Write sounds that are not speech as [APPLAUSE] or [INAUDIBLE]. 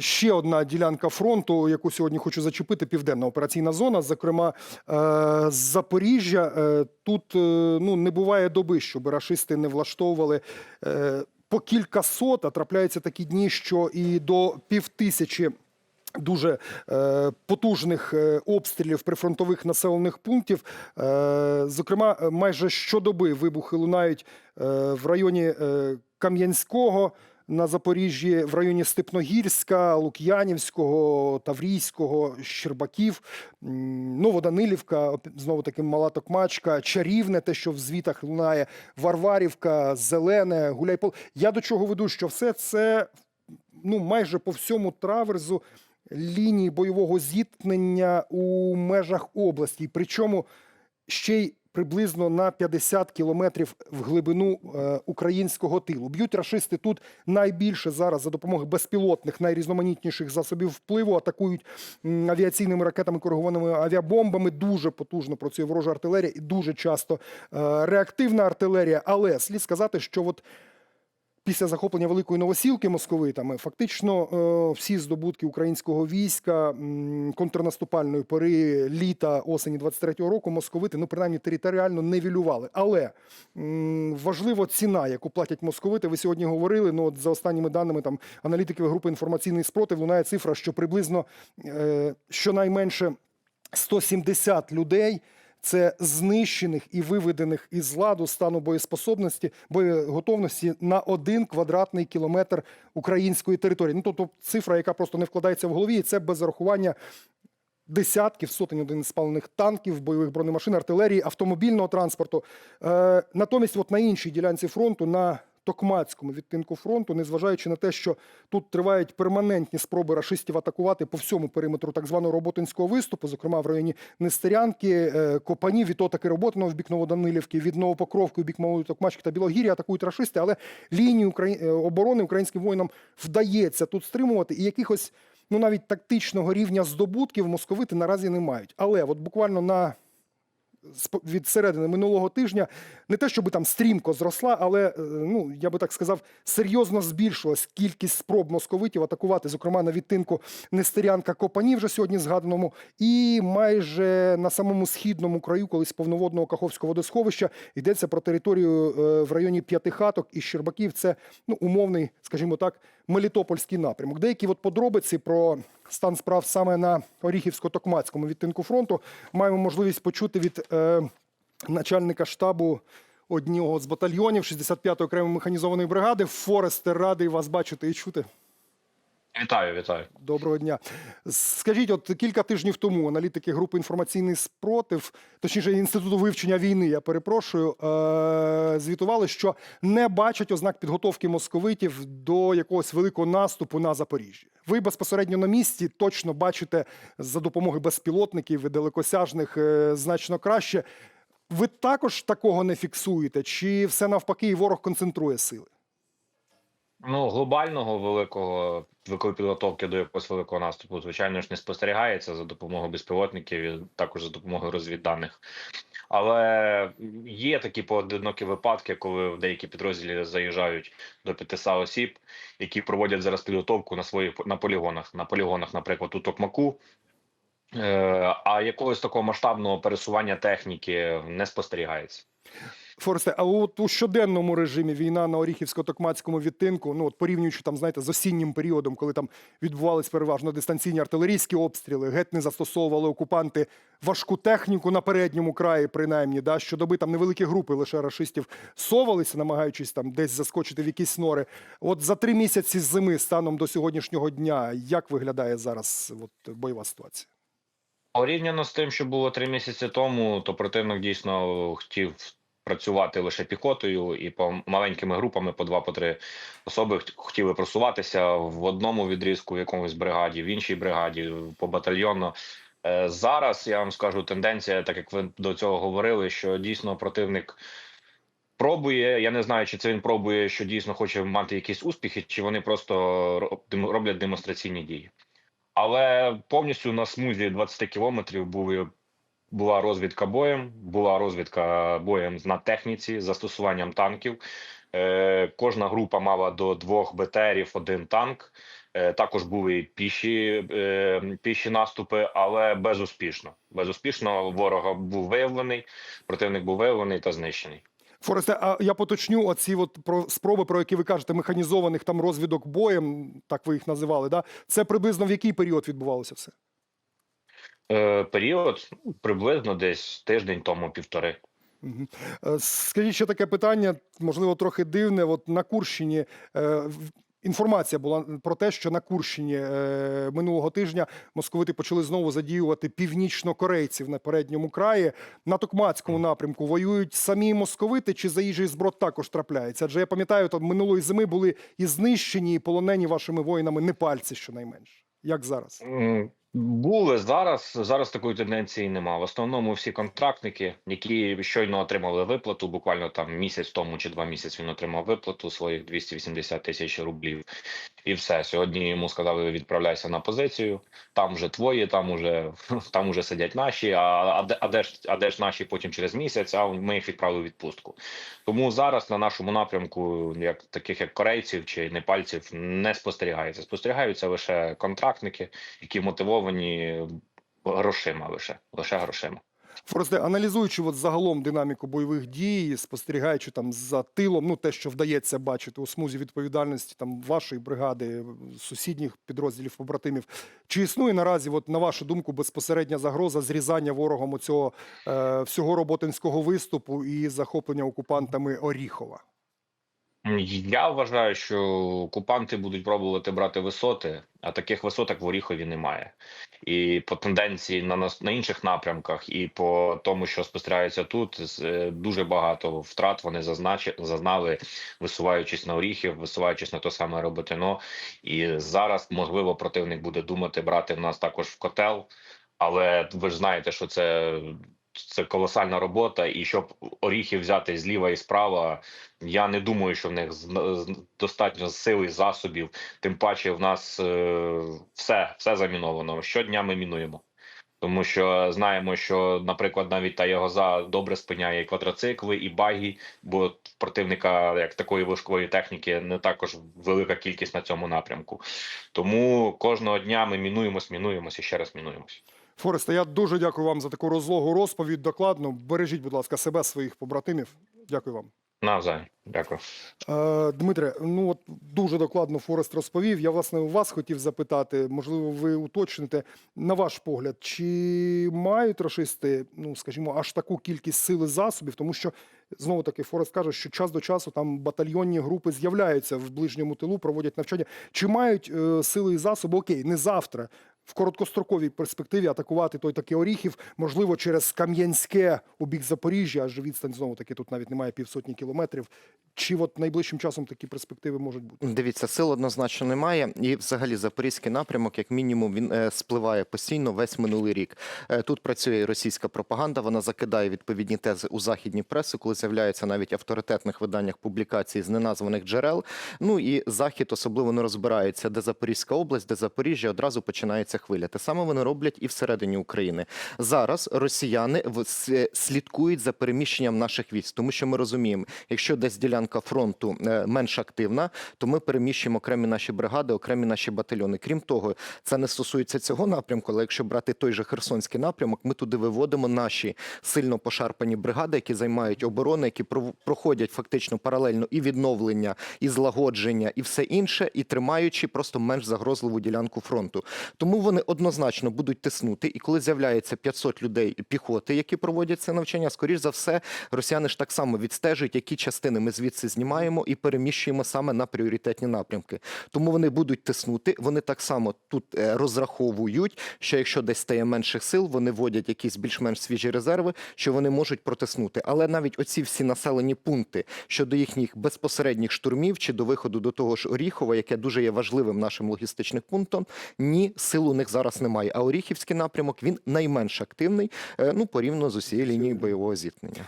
ще одна ділянка фронту, яку сьогодні хочу зачепити, південна операційна зона. Зокрема, е, Запоріжжя. Е, Тут е, ну не буває доби, щоб рашисти не влаштовували. По кількасот, а трапляються такі дні, що і до півтисячі дуже е, потужних обстрілів прифронтових населених пунктів. Е, зокрема, майже щодоби вибухи лунають е, в районі е, Кам'янського. На Запоріжжі в районі Степногірська, Лук'янівського, Таврійського, Щербаків, Новоданилівка, знову таки Мала Токмачка, Чарівне, те, що в звітах лунає, Варварівка, Зелене, Гуляйпол. Я до чого веду, що все це ну, майже по всьому траверзу лінії бойового зіткнення у межах області. Причому ще й приблизно на 50 кілометрів в глибину е, українського тилу. Б'ють рашисти тут найбільше зараз за допомогою безпілотних, найрізноманітніших засобів впливу, атакують авіаційними ракетами, коригованими авіабомбами. Дуже потужно працює ворожа артилерія і дуже часто е, реактивна артилерія. Але слід сказати, що от Після захоплення великої новосілки московитами фактично е, всі здобутки українського війська контрнаступальної пори літа осені 23-го року московити ну принаймні територіально невілювали. Але м, важлива ціна, яку платять московити. Ви сьогодні говорили. Ну от за останніми даними там аналітиків групи інформаційний спротив лунає цифра, що приблизно е, щонайменше 170 людей. Це знищених і виведених із ладу стану боєспособності, боєготовності на один квадратний кілометр української території. Ну тобто цифра, яка просто не вкладається в голові, і це без рахування. десятків, сотень один спалених танків, бойових бронемашин, артилерії, автомобільного транспорту. Е, натомість, от на іншій ділянці фронту, на Токмацькому відтинку фронту, незважаючи на те, що тут тривають перманентні спроби рашистів атакувати по всьому периметру так званого роботинського виступу, зокрема в районі Нестерянки, е, Копанів, від Отаки Роботиного в бік Новоданилівки, від Новопокровки в бік Малої Токмачки та Білогір'я атакують рашисти, але лінію Украї- е, оборони українським воїнам вдається тут стримувати і якихось ну навіть тактичного рівня здобутків московити наразі не мають. Але от буквально на від середини минулого тижня не те, щоб там стрімко зросла, але е, ну я би так сказав, серйозно збільшилась кількість спроб московитів атакувати, зокрема на відтинку Нестерянка Копані, вже сьогодні згаданому, і майже на самому східному краю, колись повноводного Каховського водосховища, йдеться про територію е, в районі П'ятихаток і Щербаків. Це ну умовний, скажімо так, Мелітопольський напрямок. Деякі от подробиці про стан справ саме на Оріхівсько-Токмацькому відтинку фронту маємо можливість почути від е, начальника штабу одного з батальйонів 65-ї окремої механізованої бригади. Форестер радий вас бачити і чути. Вітаю, вітаю. Доброго дня. Скажіть, от кілька тижнів тому аналітики групи інформаційний спротив, точніше інституту вивчення війни, я перепрошую, е- звітували, що не бачать ознак підготовки московитів до якогось великого наступу на Запоріжжя. Ви безпосередньо на місці точно бачите за допомогою безпілотників і далекосяжних е, значно краще. Ви також такого не фіксуєте? Чи все навпаки, і ворог концентрує сили? Ну, глобального великого великої підготовки до якогось великого наступу, звичайно ж, не спостерігається за допомогою безпілотників і також за допомогою розвідданих. Але є такі поодинокі випадки, коли в деякі підрозділі заїжджають до 500 осіб, які проводять зараз підготовку на своїх на полігонах. На полігонах, наприклад, у Токмаку. Е, А якогось такого масштабного пересування техніки не спостерігається. Форесте, а от у щоденному режимі війна на Оріхівсько-Токмацькому відтинку, ну от порівнюючи там, знаєте, з осіннім періодом, коли там відбувались переважно дистанційні артилерійські обстріли, геть не застосовували окупанти важку техніку на передньому краї, принаймні, да, щодоби там невеликі групи лише рашистів совалися, намагаючись там десь заскочити в якісь нори. От за три місяці зими станом до сьогоднішнього дня, як виглядає зараз от, бойова ситуація? Порівняно з тим, що було три місяці тому, то противник дійсно хотів працювати лише піхотою і по маленькими групами по два по три особи хотіли просуватися в одному відрізку, в якомусь бригаді, в іншій бригаді, по батальйонно. Е, Зараз я вам скажу тенденція, так як ви до цього говорили, що дійсно противник пробує. Я не знаю, чи це він пробує, що дійсно хоче мати якісь успіхи, чи вони просто роблять демонстраційні дії. Але повністю на смузі 20 кілометрів були була розвідка боєм, була розвідка боєм на техніці застосуванням танків. Е, кожна група мала до двох БТРів один танк. Е, Також були піші, е, піші наступи, але безуспішно. Безуспішно ворога був виявлений, противник був виявлений та знищений. Форесте, а я поточню оці от про спроби, про які ви кажете, механізованих там розвідок боєм, так ви їх називали. Да? Це приблизно в який період відбувалося все? Е, Період ну, приблизно десь тиждень тому півтори. Е, Скажіть ще таке питання, можливо, трохи дивне. От на Курщині е, інформація була про те, що на Курщині е, минулого тижня московити почали знову задіювати північнокорейців на передньому краї. На Токмацькому напрямку воюють самі московити чи заїжджий зброд також трапляється? Адже я пам'ятаю, там минулої зими були і знищені, і полонені вашими воїнами непальці, щонайменше. Як зараз? Були зараз. Зараз такої тенденції немає. В основному всі контрактники, які щойно отримали виплату, буквально там місяць тому чи два місяці він отримав виплату своїх 280 тисяч рублів. І все. Сьогодні йому сказали: відправляйся на позицію. Там вже твої, там уже [LAUGHS] там уже сидять наші. А, а, де, а, де ж, а де ж наші потім через місяць? А ми їх відправили у відпустку. Тому зараз на нашому напрямку, як таких як корейців чи непальців, не спостерігається. Спостерігаються лише контрактники, які мотивовані грошима лише лише грошима. Форесте, аналізуючи от загалом динаміку бойових дій, спостерігаючи там за тилом, ну те, що вдається бачити у смузі відповідальності там вашої бригади, сусідніх підрозділів побратимів, чи існує наразі, от на вашу думку, безпосередня загроза зрізання ворогом оцього е, всього роботинського виступу і захоплення окупантами Оріхова? Я вважаю, що окупанти будуть пробувати брати висоти, а таких висоток в Оріхові немає. І по тенденції на нас на інших напрямках, і по тому, що спостерігається тут, е, дуже багато втрат вони зазначи, зазнали, висуваючись на Оріхів, висуваючись на то саме Роботино. І зараз можливо противник буде думати брати в нас також в котел. Але ви ж знаєте, що це, це колосальна робота, і щоб оріхи взяти зліва і справа, я не думаю, що в них достатньо сил і засобів. Тим паче, в нас е, все, все заміновано. Щодня ми мінуємо. Тому що знаємо, що, наприклад, навіть та Ягоза добре спиняє і квадроцикли, і багі, бо противника як такої важкої техніки не також велика кількість на цьому напрямку. Тому кожного дня ми мінуємось, мінуємось і ще раз мінуємось. Форесте, я дуже дякую вам за таку розлогу розповідь. Докладно бережіть, будь ласка, себе, своїх побратимів. Дякую вам. Навзаєм. Дякую. Е, Дмитре, ну от дуже докладно Форест розповів. Я власне у вас хотів запитати, можливо, ви уточните на ваш погляд, чи мають рашисти, ну скажімо, аж таку кількість сил і засобів, тому що знову таки Форест каже, що час до часу там батальйонні групи з'являються в ближньому тилу, проводять навчання. Чи мають е, сили і засоби? Окей, не завтра. В короткостроковій перспективі атакувати той таки Оріхів, можливо, через Кам'янське у бік Запоріжжя, аж відстань знову таки тут навіть немає півсотні кілометрів. Чи от найближчим часом такі перспективи можуть бути? Дивіться, сил однозначно немає, і взагалі запорізький напрямок, як мінімум, він е, спливає постійно весь минулий рік. Е, тут працює російська пропаганда. Вона закидає відповідні тези у західній преси, коли з'являється навіть авторитетних виданнях публікацій з неназваних джерел. Ну і захід особливо не розбирається, де Запорізька область, де Запоріжжя одразу починається хвиля. Те саме вони роблять і всередині України. Зараз росіяни слідкують за переміщенням наших військ, тому що ми розуміємо, якщо десь ділянка фронту е, менш активна, то ми переміщуємо окремі наші бригади, окремі наші батальйони. Крім того, це не стосується цього напрямку, але якщо брати той же Херсонський напрямок, ми туди виводимо наші сильно пошарпані бригади, які займають оборони, які проходять фактично паралельно і відновлення, і злагодження, і все інше, і тримаючи просто менш загрозливу ділянку фронту. Тому вони однозначно будуть тиснути. І коли з'являється 500 людей піхоти, які проводять це навчання, скоріш за все, росіяни ж так само відстежують, які частини ми звідси знімаємо і переміщуємо саме на пріоритетні напрямки. Тому вони будуть тиснути. Вони так само тут е, розраховують, що якщо десь стає менших сил, вони вводять якісь більш-менш свіжі резерви, що вони можуть протиснути. Але навіть оці всі населені пункти щодо їхніх безпосередніх штурмів чи до виходу до того ж Оріхова, яке дуже є важливим нашим логістичним пунктом, ні, сил у них зараз немає. А Оріхівський напрямок він найменш активний, е, ну порівняно з усією лінією бойового зіткнення.